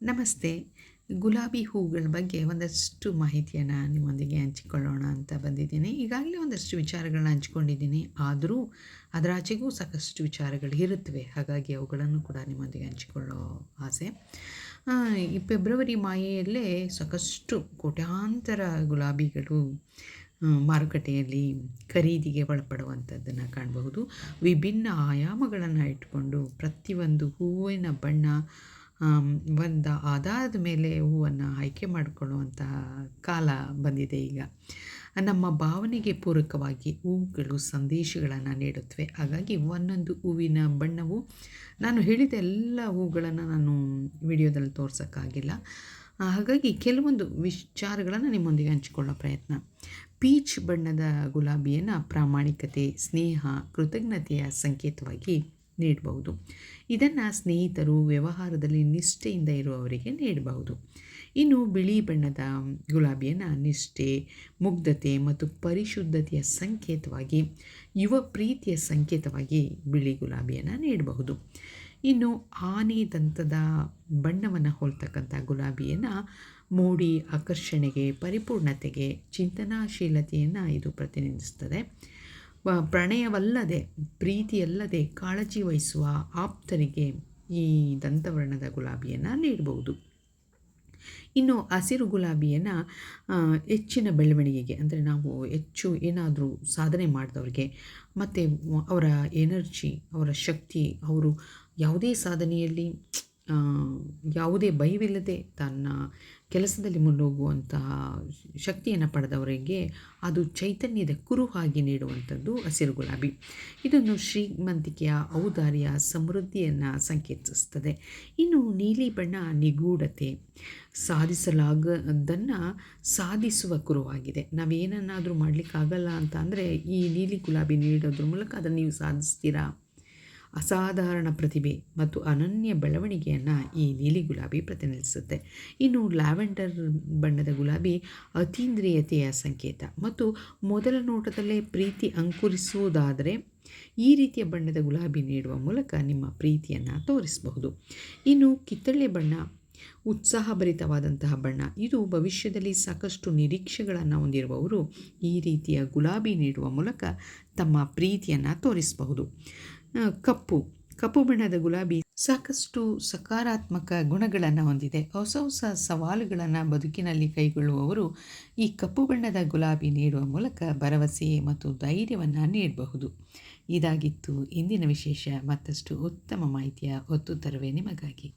ನಮಸ್ತೆ. ಗುಲಾಬಿ ಹೂಗಳ ಬಗ್ಗೆ ಒಂದಷ್ಟು ಮಾಹಿತಿಯನ್ನು ನಿಮ್ಮೊಂದಿಗೆ ಹಂಚಿಕೊಳ್ಳೋಣ ಅಂತ ಬಂದಿದ್ದೀನಿ. ಈಗಾಗಲೇ ಒಂದಷ್ಟು ವಿಚಾರಗಳನ್ನ ಹಂಚ್ಕೊಂಡಿದ್ದೀನಿ. ಆದರೂ ಅದರಾಚೆಗೂ ಸಾಕಷ್ಟು ವಿಚಾರಗಳು ಇರುತ್ತವೆ. ಹಾಗಾಗಿ ಅವುಗಳನ್ನು ಕೂಡ ನಿಮ್ಮೊಂದಿಗೆ ಹಂಚಿಕೊಳ್ಳೋ ಆಸೆ. ಈ ಫೆಬ್ರವರಿ ಮಾಯೆಯಲ್ಲೇ ಸಾಕಷ್ಟು ಕೋಟ್ಯಾಂತರ ಗುಲಾಬಿಗಳು ಮಾರುಕಟ್ಟೆಯಲ್ಲಿ ಖರೀದಿಗೆ ಒಳಪಡುವಂಥದ್ದನ್ನು ಕಾಣಬಹುದು. ವಿಭಿನ್ನ ಆಯಾಮಗಳನ್ನು ಇಟ್ಕೊಂಡು ಪ್ರತಿಯೊಂದು ಹೂವಿನ ಬಣ್ಣ ಒಂದು ಆಧಾರದ ಮೇಲೆ ಹೂವನ್ನು ಆಯ್ಕೆ ಮಾಡಿಕೊಳ್ಳುವಂತಹ ಕಾಲ ಬಂದಿದೆ ಈಗ. ನಮ್ಮ ಭಾವನೆಗೆ ಪೂರಕವಾಗಿ ಹೂಗಳು ಸಂದೇಶಗಳನ್ನು ನೀಡುತ್ತವೆ. ಹಾಗಾಗಿ ಒಂದೊಂದು ಹೂವಿನ ಬಣ್ಣವು, ನಾನು ಹೇಳಿದ ಎಲ್ಲ ಹೂಗಳನ್ನು ನಾನು ವಿಡಿಯೋದಲ್ಲಿ ತೋರ್ಸೋಕ್ಕಾಗಿಲ್ಲ. ಹಾಗಾಗಿ ಕೆಲವೊಂದು ವಿಚಾರಗಳನ್ನು ನಿಮ್ಮೊಂದಿಗೆ ಹಂಚಿಕೊಳ್ಳೋ ಪ್ರಯತ್ನ. ಪೀಚ್ ಬಣ್ಣದ ಗುಲಾಬಿಯನ್ನು ಪ್ರಾಮಾಣಿಕತೆ, ಸ್ನೇಹ, ಕೃತಜ್ಞತೆಯ ಸಂಕೇತವಾಗಿ ನೀಡಬಹುದು. ಇದನ್ನು ಸ್ನೇಹಿತರು ವ್ಯವಹಾರದಲ್ಲಿ ನಿಷ್ಠೆಯಿಂದ ಇರುವವರಿಗೆ ನೀಡಬಹುದು. ಇನ್ನು ಬಿಳಿ ಬಣ್ಣದ ಗುಲಾಬಿಯನ್ನು ನಿಷ್ಠೆ, ಮುಗ್ಧತೆ ಮತ್ತು ಪರಿಶುದ್ಧತೆಯ ಸಂಕೇತವಾಗಿ, ಯುವ ಪ್ರೀತಿಯ ಸಂಕೇತವಾಗಿ ಬಿಳಿ ಗುಲಾಬಿಯನ್ನು ನೀಡಬಹುದು. ಇನ್ನು ಆನೆ ದಂತದ ಬಣ್ಣವನ್ನು ಹೋಲ್ತಕ್ಕಂಥ ಗುಲಾಬಿಯನ್ನು ಮೋಡಿ, ಆಕರ್ಷಣೆಗೆ, ಪರಿಪೂರ್ಣತೆಗೆ, ಚಿಂತನಾಶೀಲತೆಯನ್ನು ಇದು ಪ್ರತಿನಿಧಿಸ್ತದೆ. ಪ್ರಣಯವಲ್ಲದೆ, ಪ್ರೀತಿಯಲ್ಲದೆ ಕಾಳಜಿ ವಹಿಸುವ ಆಪ್ತರಿಗೆ ಈ ದಂತವರ್ಣದ ಗುಲಾಬಿಯನ್ನು ನೀಡಬಹುದು ಇನ್ನು ಹಸಿರು ಗುಲಾಬಿಯನ್ನು ಹೆಚ್ಚಿನ ಬೆಳವಣಿಗೆಗೆ, ಅಂದರೆ ನಾವು ಹೆಚ್ಚು ಏನಾದರೂ ಸಾಧನೆ ಮಾಡಿದವ್ರಿಗೆ, ಮತ್ತು ಅವರ ಎನರ್ಜಿ, ಅವರ ಶಕ್ತಿ, ಅವರು ಯಾವುದೇ ಸಾಧನೆಯಲ್ಲಿ ಯಾವುದೇ ಭಯವಿಲ್ಲದೆ ತನ್ನ ಕೆಲಸದಲ್ಲಿ ಮುನ್ನೋಗುವಂತಹ ಶಕ್ತಿಯನ್ನು ಪಡೆದವರಿಗೆ ಅದು ಚೈತನ್ಯದ ಕುರುಹಾಗಿ ನೀಡುವಂಥದ್ದು ಹಸಿರು ಗುಲಾಬಿ. ಇದನ್ನು ಶ್ರೀಮಂತಿಕೆಯ ಔದಾರ್ಯ ಸಮೃದ್ಧಿಯನ್ನು ಸಂಕೇತಿಸ್ತದೆ ಇನ್ನು ನೀಲಿ ಬಣ್ಣ ನಿಗೂಢತೆ ಸಾಧಿಸಲಾಗದನ್ನು ಸಾಧಿಸುವ ಕುರುವಾಗಿದೆ. ನಾವೇನನ್ನಾದರೂ ಮಾಡಲಿಕ್ಕಾಗಲ್ಲ ಅಂತ ಅಂದರೆ ಈ ನೀಲಿ ಗುಲಾಬಿ ನೀಡೋದ್ರ ಮೂಲಕ ಅದನ್ನು ನೀವು ಸಾಧಿಸ್ತೀರಾ? ಅಸಾಧಾರಣ ಪ್ರತಿಭೆ ಮತ್ತು ಅನನ್ಯ ಬೆಳವಣಿಗೆಯನ್ನು ಈ ನೀಲಿ ಗುಲಾಬಿ ಪ್ರತಿನಿಧಿಸುತ್ತೆ. ಇನ್ನು ಲ್ಯಾವೆಂಡರ್ ಬಣ್ಣದ ಗುಲಾಬಿ ಅತೀಂದ್ರಿಯತೆಯ ಸಂಕೇತ ಮತ್ತು ಮೊದಲ ನೋಟದಲ್ಲೇ ಪ್ರೀತಿ ಅಂಕುರಿಸುವುದಾದರೆ ಈ ರೀತಿಯ ಬಣ್ಣದ ಗುಲಾಬಿ ನೀಡುವ ಮೂಲಕ ನಿಮ್ಮ ಪ್ರೀತಿಯನ್ನು ತೋರಿಸಬಹುದು. ಇನ್ನು ಕಿತ್ತಳೆ ಬಣ್ಣ, ಉತ್ಸಾಹಭರಿತವಾದಂತಹ ಬಣ್ಣ, ಇದು ಭವಿಷ್ಯದಲ್ಲಿ ಸಾಕಷ್ಟು ನಿರೀಕ್ಷೆಗಳನ್ನು ಹೊಂದಿರುವವರು ಈ ರೀತಿಯ ಗುಲಾಬಿ ನೀಡುವ ಮೂಲಕ ತಮ್ಮ ಪ್ರೀತಿಯನ್ನು ತೋರಿಸಬಹುದು. ಕಪ್ಪು ಕಪ್ಪು ಬಣ್ಣದ ಗುಲಾಬಿ ಸಾಕಷ್ಟು ಸಕಾರಾತ್ಮಕ ಗುಣಗಳನ್ನು ಹೊಂದಿದೆ. ಹೊಸ ಹೊಸ ಸವಾಲುಗಳನ್ನು ಬದುಕಿನಲ್ಲಿ ಕೈಗೊಳ್ಳುವವರು ಈ ಕಪ್ಪು ಬಣ್ಣದ ಗುಲಾಬಿ ನೀಡುವ ಮೂಲಕ ಭರವಸೆ ಮತ್ತು ಧೈರ್ಯವನ್ನು ನೀಡಬಹುದು. ಇದಾಗಿತ್ತು ಇಂದಿನ ವಿಶೇಷ. ಮತ್ತಷ್ಟು ಉತ್ತಮ ಮಾಹಿತಿಯ ಹೊತ್ತು ತರುವೆ ನಿಮಗಾಗಿ.